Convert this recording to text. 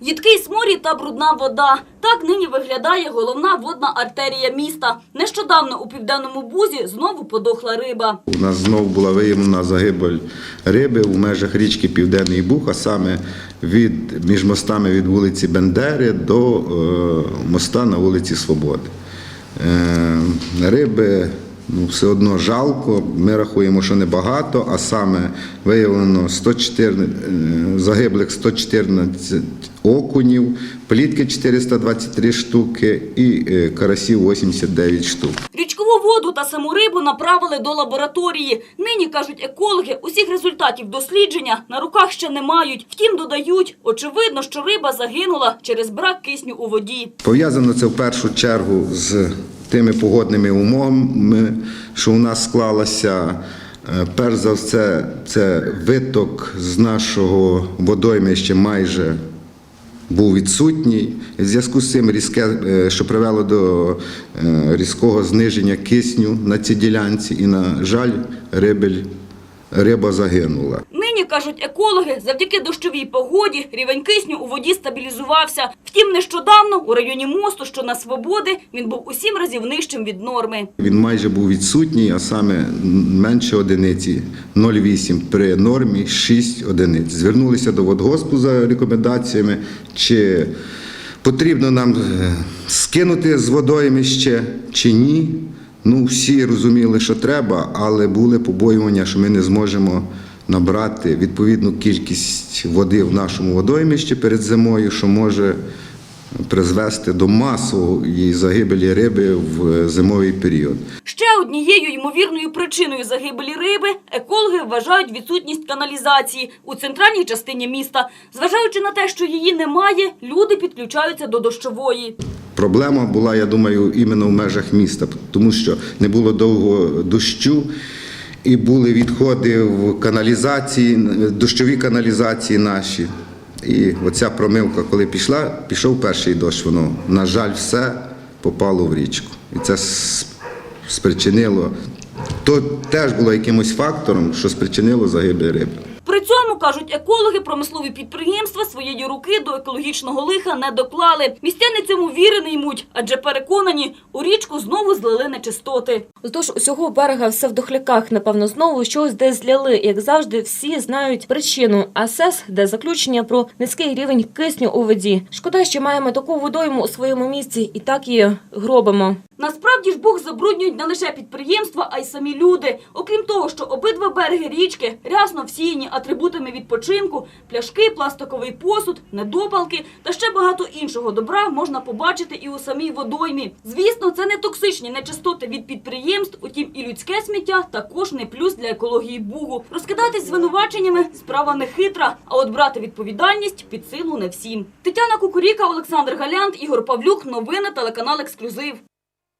Їдкий сморід та брудна вода. Так нині виглядає головна водна артерія міста. Нещодавно у південному бузі знову подохла риба. У нас знову була виявлена загибель риби у межах річки Південний Буг, а саме від, між мостами від вулиці Бендери до е, моста на вулиці Свободи. Е, риби ну, все одно жалко. Ми рахуємо, що небагато, а саме виявлено 104, е, загиблих 114 окунів, плітки 423 штуки і е, карасів 89 штук. Річкову воду та саму рибу направили до лабораторії. Нині, кажуть екологи, усіх результатів дослідження на руках ще не мають. Втім, додають, очевидно, що риба загинула через брак кисню у воді. Пов'язано це в першу чергу з тими погодними умовами, що у нас склалося. Е, Перш за все, це виток з нашого водоймища майже був відсутній. В зв'язку з цим різке, е, що привело до е, різкого зниження кисню на цій ділянці, і, на жаль, рибель, риба загинула. Нині, кажуть екологи, завдяки дощовій погоді рівень кисню у воді стабілізувався. Втім, нещодавно у районі мосту, що на Свободи, він був у сім разів нижчим від норми. Він майже був відсутній, а саме менше одиниці 0,8 при нормі 6 одиниць. Звернулися до водгоспу за рекомендаціями, чи потрібно нам е, скинути з водоймище чи ні. Ну, всі розуміли, що треба, але були побоювання, що ми не зможемо набрати відповідну кількість води в нашому водоймищі перед зимою, що може призвести до масової загибелі риби в зимовий період. Ще однією ймовірною причиною загибелі риби екологи вважають відсутність каналізації у центральній частині міста. Зважаючи на те, що її немає, люди підключаються до дощової. Проблема була, я думаю, іменно в межах міста, тому що не було довго дощу. І були відходи в каналізації, дощові каналізації наші. І оця промивка, коли пішла, пішов перший дощ, воно, на жаль, все попало в річку. І це спричинило, то теж було якимось фактором, що спричинило загибель риби. При цьому, кажуть екологи, промислові підприємства своєї руки до екологічного лиха не доклали. Містяни цьому віри не ймуть, адже переконані, у річку знову злили нечистоти. Вздовж усього берега все в дохляках. Напевно, знову щось десь зляли. Як завжди, всі знають причину. А СЕС де заключення про низький рівень кисню у воді. Шкода, що маємо таку водойму у своєму місці і так її гробимо. Бог забруднюють не лише підприємства, а й самі люди. Окрім того, що обидва береги річки рясно всіяні атрибутами відпочинку, пляшки, пластиковий посуд, недопалки та ще багато іншого добра можна побачити і у самій водоймі. Звісно, це не токсичні нечистоти від підприємств, утім і людське сміття також не плюс для екології Бугу. Розкидатись звинуваченнями справа не хитра, а от брати відповідальність під силу не всім. Тетяна Кукуріка, Олександр Галянт, Ігор Павлюк. Новини телеканал Ексклюзив.